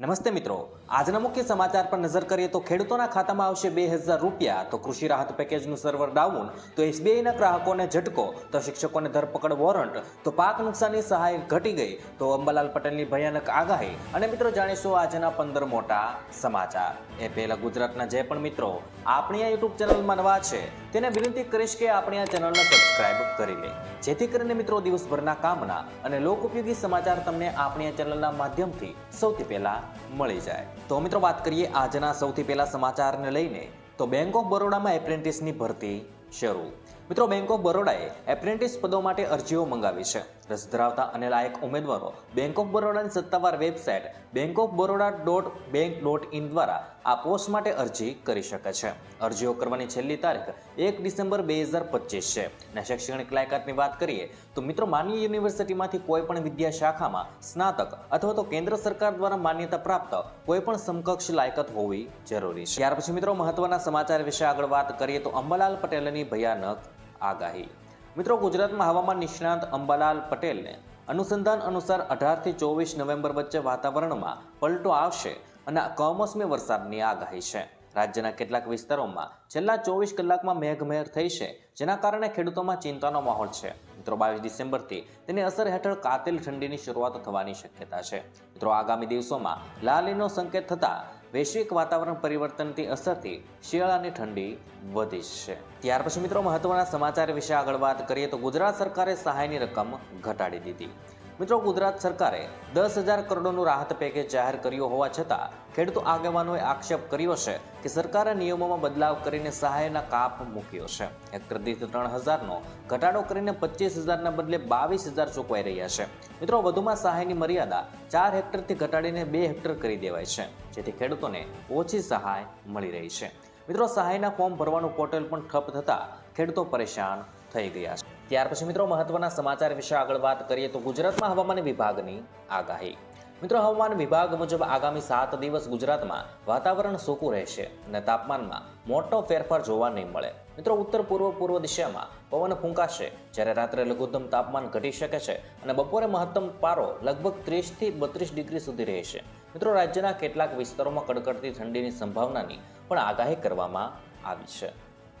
નમસ્તે મિત્રો. આજના મુખ્ય સમાચાર પર નજર કરીએ તો ખેડૂતોના ખાતામાં આવશે બે હજાર રૂપિયા. તો કૃષિ રાહત પેકેજનું સર્વર ડાઉન તો એસબીઆઈના ગ્રાહકોને ઝટકો, તો શિક્ષકોને ધરપકડ વોરંટ તો પાક નુકસાનની સહાય ઘટી ગઈ, તો અંબાલાલ પટેલની ભયાનક આગાહી. અને મિત્રો, જાણીશું આજના પંદર મોટા સમાચાર. એ પહેલા ગુજરાતના જે પણ મિત્રો આપણી આ યુટ્યુબ ચેનલમાં નવા છે, તેને વિનંતી કરીશ કે આપણી આ ચેનલને સબસ્ક્રાઇબ કરી લે. જેથી કરીને મિત્રો, દિવસભરના કામના અને લોક ઉપયોગી સમાચાર તમને આપણી આ ચેનલના માધ્યમથી સૌથી પહેલા મળી જાય. તો મિત્રો વાત કરીએ આજના સૌથી પહેલા સમાચારને લઈને, તો બેંક ઓફ બરોડામાં એપ્રેન્ટિસની ભરતી શરૂ. મિત્રો બેંક ઓફ બરોડાએ એપ્રેન્ટિસ પદો માટે અરજીઓ મંગાવી છે. રસ ધરાવતા અને લાયક ઉમેદવારો બેંક ઓફ બરોડાની સત્તાવાર website bank of Baroda dot bank dot in દ્વારા આ પોસ્ટ માટે અરજી કરી શકે છે. અરજીઓ કરવાની છેલ્લી તારીખ એક ડિસેમ્બર બે હજાર પચીસ છે. અને શૈક્ષણિક લાયકાતની વાત કરીએ તો મિત્રો માન્ય યુનિવર્સિટીમાંથી કોઈ પણ વિદ્યા શાખામાં સ્નાતક અથવા તો કેન્દ્ર સરકાર દ્વારા માન્યતા પ્રાપ્ત કોઈ પણ સમકક્ષ લાયકાત હોવી જરૂરી છે. ત્યાર પછી મિત્રો મહત્વના સમાચાર વિશે આગળ વાત કરીએ તો અંબાલાલ પટેલની ભયાનક આગાહી. મિત્રો ગુજરાતમાં હવામાન નિષ્ણાંત અંબાલાલ પટેલને અનુસંધાન અનુસાર અઢારથી ચોવીસ નવેમ્બર વચ્ચે વાતાવરણમાં પલટો આવશે અને કમોસમી વરસાદની આગાહી છે. રાજ્યના કેટલાક વિસ્તારોમાં છેલ્લા ચોવીસ કલાકમાં મેઘમહેર થઈ છે, જેના કારણે ખેડૂતોમાં ચિંતાનો માહોલ છે. મિત્રો, બાવીસ ડિસેમ્બરથી તેની અસર હેઠળ કાતિલ ઠંડીની શરૂઆત થવાની શક્યતા છે. મિત્રો, આગામી દિવસોમાં લાલીનો સંકેત થતા વૈશ્વિક વાતાવરણ પરિવર્તનથી અસરથી શિયાળાની ઠંડી વધી છે. ત્યાર પછી મિત્રો, મહત્વના સમાચાર વિશે આગળ વાત કરીએ તો ગુજરાત સરકારે સહાયની રકમ ઘટાડી દીધી. મિત્રો, ગુજરાત સરકારે દસ હજાર કરોડનું રાહત પેકેજ જાહેર કર્યું હોવા છતાં ખેડૂતો આગેવાનોએ આક્ષેપ કર્યો છે કે સરકારે નિયમોમાં બદલાવ કરીને સહાયના કાપ મૂક્યો છે. હેક્ટર દીઠ ત્રણ હજારનો ઘટાડો કરીને પચીસ હજારના બદલે બાવીસ હજાર ચૂકવાઈ રહ્યા છે. મિત્રો, વધુમાં સહાયની મર્યાદા ચાર હેક્ટરથી ઘટાડીને બે હેક્ટર કરી દેવાય છે, જેથી ખેડૂતોને ઓછી સહાય મળી રહી છે. મિત્રો, સહાયના ફોર્મ ભરવાનું પોર્ટલ પણ ઠપ થતાં ખેડૂતો પરેશાન થઈ ગયા છે. ત્યાર પછી મિત્રો મહત્વના સમાચાર વિશે આગળ વાત કરીએ તો ગુજરાતમાં હવામાન વિભાગની આગાહી. મિત્રો હવામાન વિભાગ મુજબ આગામી સાત દિવસ ગુજરાતમાં વાતાવરણ સૂકું રહેશે અને તાપમાનમાં મોટો ફેરફાર જોવા નહીં મળે. મિત્રો ઉત્તર પૂર્વ પૂર્વ દિશામાં પવન ફૂંકાશે જ્યારે રાત્રે લઘુત્તમ તાપમાન ઘટી શકે છે અને બપોરે મહત્તમ પારો લગભગ ત્રીસથી બત્રીસ ડિગ્રી સુધી રહેશે. મિત્રો રાજ્યના કેટલાક વિસ્તારોમાં કડકડતી ઠંડીની સંભાવનાની પણ આગાહી કરવામાં આવી છે.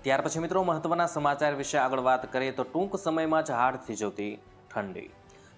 ત્યાર પછી મિત્રો મહત્વના સમાચાર વિશે આગળ વાત કરીએ તો ટૂંક સમયમાં જ હાડ થીજવતી ઠંડી.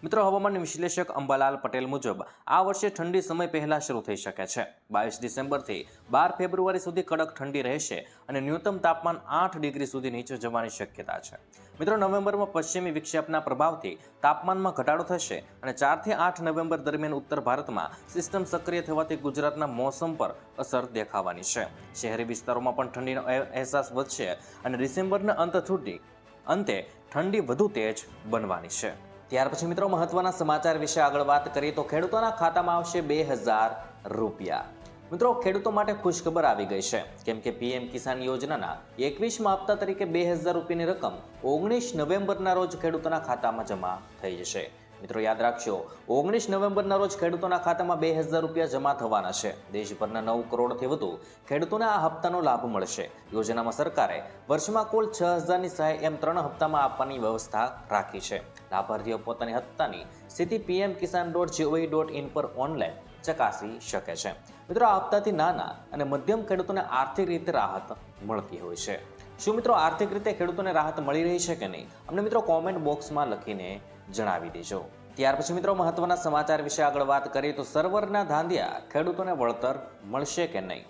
મિત્રો હવામાન વિશ્લેષક અંબાલાલ પટેલ મુજબ આ વર્ષે ઠંડી સમય પહેલા શરૂ થઈ શકે છે. બાવીસ ડિસેમ્બરથી બાર ફેબ્રુઆરી સુધી કડક ઠંડી રહેશે અને ન્યૂનતમ તાપમાન આઠ ડિગ્રી સુધી નીચે જવાની શક્યતા છે. મિત્રો નવેમ્બરમાં પશ્ચિમી વિક્ષેપના પ્રભાવથી તાપમાનમાં ઘટાડો થશે અને ચારથી આઠ નવેમ્બર દરમિયાન ઉત્તર ભારતમાં સિસ્ટમ સક્રિય થવાથી ગુજરાતના મોસમ પર અસર દેખાવાની છે. શહેરી વિસ્તારોમાં પણ ઠંડીનો અહેસાસ વધશે અને ડિસેમ્બરના અંત સુધી, અંતે ઠંડી વધુ તેજ બનવાની છે. ત્યાર પછી મિત્રો મહત્વના સમાચાર વિશે આગળ વાત કરીએ તો ખેડૂતોના ખાતામાં આવશે બે હજાર રૂપિયા. મિત્રો, ખેડૂતો માટે ખુશખબર આવી ગઈ છે. કેમ કે પીએમ કિસાન યોજનાના એકવીસમાં હપ્તા તરીકે બે હજાર રૂપિયાની રકમ ઓગણીસ નવેમ્બરના રોજ ખેડૂતોના ખાતામાં જમા થઈ જશે. મિત્રો યાદ રાખજો, ઓગણીસ નવેમ્બરના રોજ ખેડૂતોના ખાતામાં બે હજાર રૂપિયા જમા થવાના છે. દેશભરના નવ કરોડથી વધુ ખેડૂતોને આ હપ્તાનો લાભ મળશે. યોજનામાં સરકારે વર્ષમાં કુલ છ હજારની સહાય એમ ત્રણ હપ્તામાં આપવાની વ્યવસ્થા રાખી છે. લાભાર્થીઓ પોતાની હપ્તાની સ્થિતિ PM Kisan dot G O V dot in પર ઓનલાઈન ચકાસી શકે છે. મિત્રો, આ હપ્તાથી નાના અને મધ્યમ ખેડૂતોને આર્થિક રીતે રાહત મળતી હોય છે. શું મિત્રો, આર્થિક રીતે ખેડૂતોને રાહત મળી રહી છે કે નહીં? અમને મિત્રો કોમેન્ટ બોક્સમાં લખીને જણાવી દેજો. ત્યાર પછી મિત્રો મહત્વના સમાચાર વિશે આગળ વાત કરીએ તો સર્વરના ધાંધિયા ખેડૂતોને વળતર મળશે કે નહીં?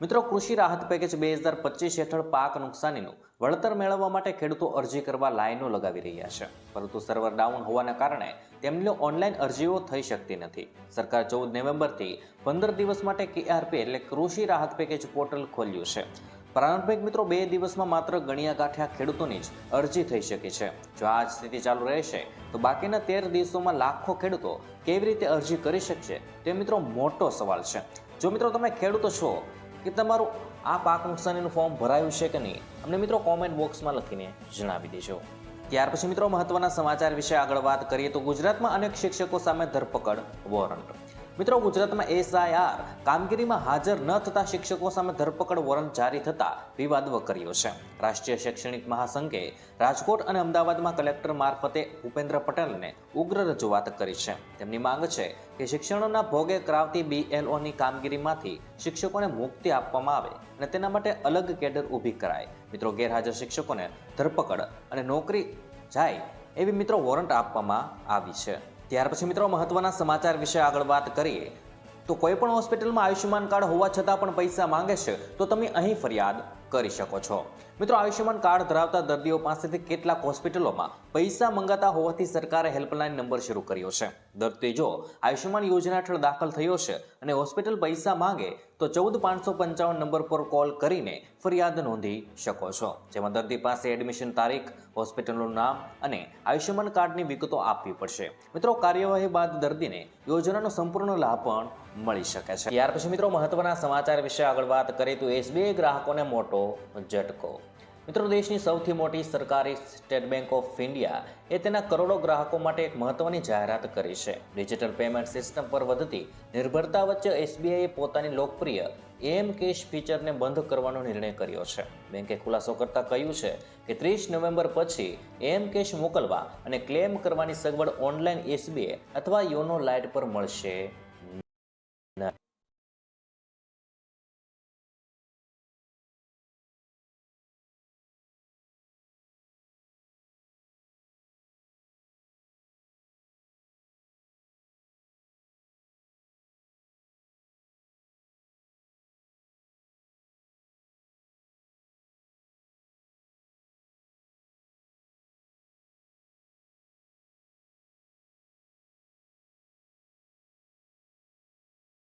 મિત્રો, કૃષિ રાહત પેકેજ બે હજાર પચીસ હેઠળ પાક નુકસાનીનું વળતર મેળવવા માટે ખેડૂતો અરજી કરવા લાઈનો લગાવી રહ્યા છે. પરંતુ સર્વર ડાઉન હોવાના કારણે તેમની ઓનલાઈન અરજીઓ થઈ શકતી નથી. સરકાર ચૌદ નવેમ્બરથી પંદર દિવસ માટે કેઆરપી એટલે કૃષિ રાહત પેકેજ પોર્ટલ ખોલ્યું છે. પ્રારંભિક મિત્રો બે દિવસમાં માત્ર ગણ્યા ગાંઠ્યા ખેડૂતોની જ અરજી થઈ શકે છે. જો આ સ્થિતિ ચાલુ રહેશે, તો બાકીના તેર દિવસોમાં લાખો ખેડૂતો કેવી રીતે અરજી કરી શકશે તે મિત્રો મોટો સવાલ છે. જો મિત્રો તમે ખેડૂતો છો, કે તમારું આ પાક નુકસાનીનું ફોર્મ ભરાયું છે કે નહીં, અમને મિત્રો કોમેન્ટ બોક્સમાં લખીને જણાવી દેજો. ત્યાર પછી મિત્રો મહત્વના સમાચાર વિશે આગળ વાત કરીએ તો ગુજરાતમાં અનેક શિક્ષકો સામે ધરપકડ વોરંટ. મિત્રો, ગુજરાતમાં એસઆઈઆર કામગીરીમાં હાજર ન થતા શિક્ષકો સામે ધરપકડ વોરંટ જારી થતા વિવાદ વકર્યો છે. રાષ્ટ્રીય શૈક્ષણિક મહાસંઘે રાજકોટ અને અમદાવાદમાં કલેક્ટર મારફતે ભૂપેન્દ્ર પટેલને ઉગ્ર રજૂઆત કરી છે. તેમની માંગ છે કે શિક્ષણોના ભોગે કરાવતી બીએલઓની કામગીરીમાંથી શિક્ષકોને મુક્તિ આપવામાં આવે અને તેના માટે અલગ કેડર ઊભી કરાય. મિત્રો, ગેરહાજર શિક્ષકોને ધરપકડ અને નોકરી જાય એવી મિત્રો વોરંટ આપવામાં આવી છે. ત્યાર પછી મિત્રો મહત્વના સમાચાર વિશે આગળ વાત કરીએ, તો કોઈ પણ હોસ્પિટલમાં આયુષ્યમાન કાર્ડ હોવા છતાં પણ પૈસા માંગે છે, તો તમે અહીં ફરિયાદ. કરી શકો છો. મિત્રો, આયુષ્યમાન કાર્ડ ધરાવતા દર્દીઓ પાસેથી કેટલાક હોસ્પિટલોમાં પૈસા મંગાતા હોવાથી સરકારે હેલ્પલાઇન નંબર શરૂ કર્યો છે. દર્દી જો આયુષ્યમાન યોજના હેઠળ દાખલ થયો છે અને હોસ્પિટલ પૈસા માંગે તો ચૌદ પાંચસો પંચાવન નંબર પર કોલ કરીને ફરિયાદ નોંધી શકો છો. જેમાં દર્દી પાસે એડમિશન તારીખ, હોસ્પિટલનું નામ અને આયુષ્યમાન કાર્ડની વિગતો આપવી પડશે. મિત્રો, કાર્યવાહી બાદ દર્દીને યોજનાનો સંપૂર્ણ લાભ પણ મળી શકે છે. ત્યાર પછી મિત્રો, મહત્વના સમાચાર વિશે આગળ વાત કરીએ તો એસબીઆઈ ગ્રાહકોને મોટો ઝટકો. મિત્રો, દેશની સૌથી મોટી સરકારી સ્ટેટ બેંક ઓફ ઇન્ડિયા એ તેના કરોડો ગ્રાહકો માટે એક મહત્વની જાહેરાત કરી છે. ડિજિટલ પેમેન્ટ સિસ્ટમ પર વધતી નિર્ભરતા વચ્ચે એસબીઆઈએ પોતાની લોકપ્રિય એમ કેશ ફીચરને બંધ કરવાનો નિર્ણય કર્યો છે. બેંકે ખુલાસો કરતાં કહ્યું છે કે ત્રીસ નવેમ્બર પછી એમ કેશ મોકલવા અને ક્લેમ કરવાની સગવડ ઓનલાઈન એસબીઆઈ અથવા યોનો લાઇટ પર મળશે